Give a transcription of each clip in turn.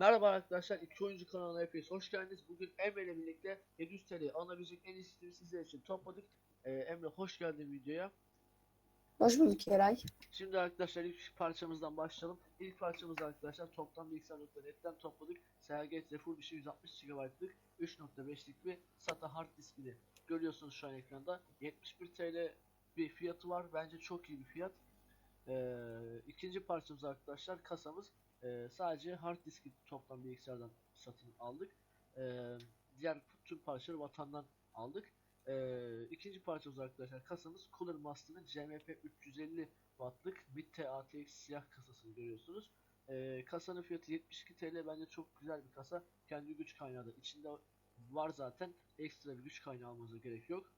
Merhaba arkadaşlar, iki oyuncu kanalına hepiniz hoş geldiniz. Bugün Emre ile birlikte 700 TL alabilecek en iyi sistemi sizler için topladık. Ee, Emre hoş geldin videoya. Hoş bulduk Eray. Şimdi arkadaşlar ilk parçamızdan başlayalım. İlk parçamız arkadaşlar toplam bilgisayar.net'ten topladık. Seagate Refurbish'i 160 GB'lık 3.5'lik bir SATA hard diskini görüyorsunuz şu an ekranda. 71 TL bir fiyatı var. Bence çok iyi bir fiyat. Ee, ikinci parçamız arkadaşlar kasamız. Ee, sadece hard diski toplam bilgisayardan satın aldık. Ee, diğer tüm parçaları vatandan aldık. Ee, ikinci parçamız arkadaşlar kasamız Cooler Master'ın CMP 350 wattlık Mid ATX siyah kasasını görüyorsunuz. Ee, kasanın fiyatı 72 TL bence çok güzel bir kasa. Kendi güç kaynağı da içinde var zaten. Ekstra bir güç kaynağı almanıza gerek yok.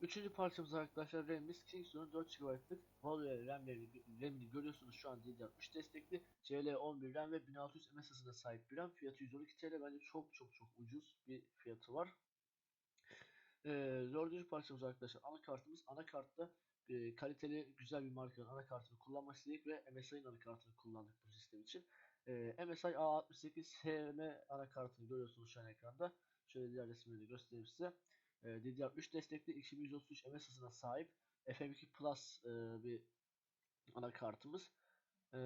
Üçüncü parçamız arkadaşlar RAM'imiz Kingston'un 4 GB'lık Value RAM'lerini, RAM'ini görüyorsunuz şu an DDR3 destekli. CL11 RAM ve 1600 ms hızına sahip bir RAM. Fiyatı 112 TL bence çok çok çok ucuz bir fiyatı var. Ee, dördüncü parçamız arkadaşlar anakartımız. Anakartta e, kaliteli güzel bir markanın anakartını kullanmak istedik ve MSI'nin anakartını kullandık bu sistem için. Ee, MSI A68 HM anakartını görüyorsunuz şu an ekranda. Şöyle diğer resimleri de göstereyim size. Ee, DDR3 destekli 2133 ms hızına sahip FM2 Plus e, bir anakartımız. Ee,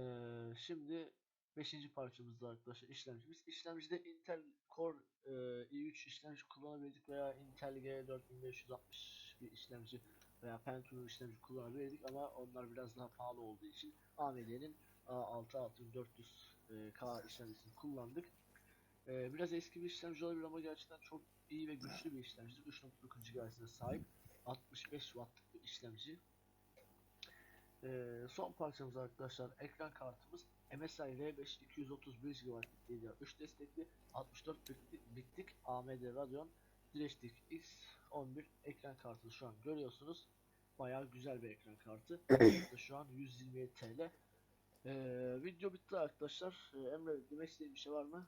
şimdi 5. parçamızda arkadaşlar işlemcimiz. İşlemcide Intel Core e, i3 işlemci kullanabildik veya Intel G4560 bir işlemci veya Pentium işlemci kullanabilirdik ama onlar biraz daha pahalı olduğu için AMD'nin A66400K işlemcisini kullandık. Ee, biraz eski bir işlemci olabilir ama gerçekten çok iyi ve güçlü bir işlemci. 3.9 GHz'e sahip 65 wattlık bir işlemci. Ee, son parçamız arkadaşlar ekran kartımız MSI R5 231 GB DDR3 destekli 64 bitlik, AMD Radeon DirectX X11 ekran kartını şu an görüyorsunuz. Bayağı güzel bir ekran kartı. Şu an 127 TL. Ee, video bitti arkadaşlar. Ee, Emre demek istediğin bir şey var mı?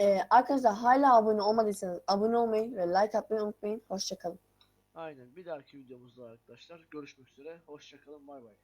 Ee, arkadaşlar hala abone olmadıysanız abone olmayı ve like atmayı unutmayın. Hoşçakalın. Aynen. Bir dahaki videomuzda arkadaşlar görüşmek üzere. Hoşçakalın. Bay bay.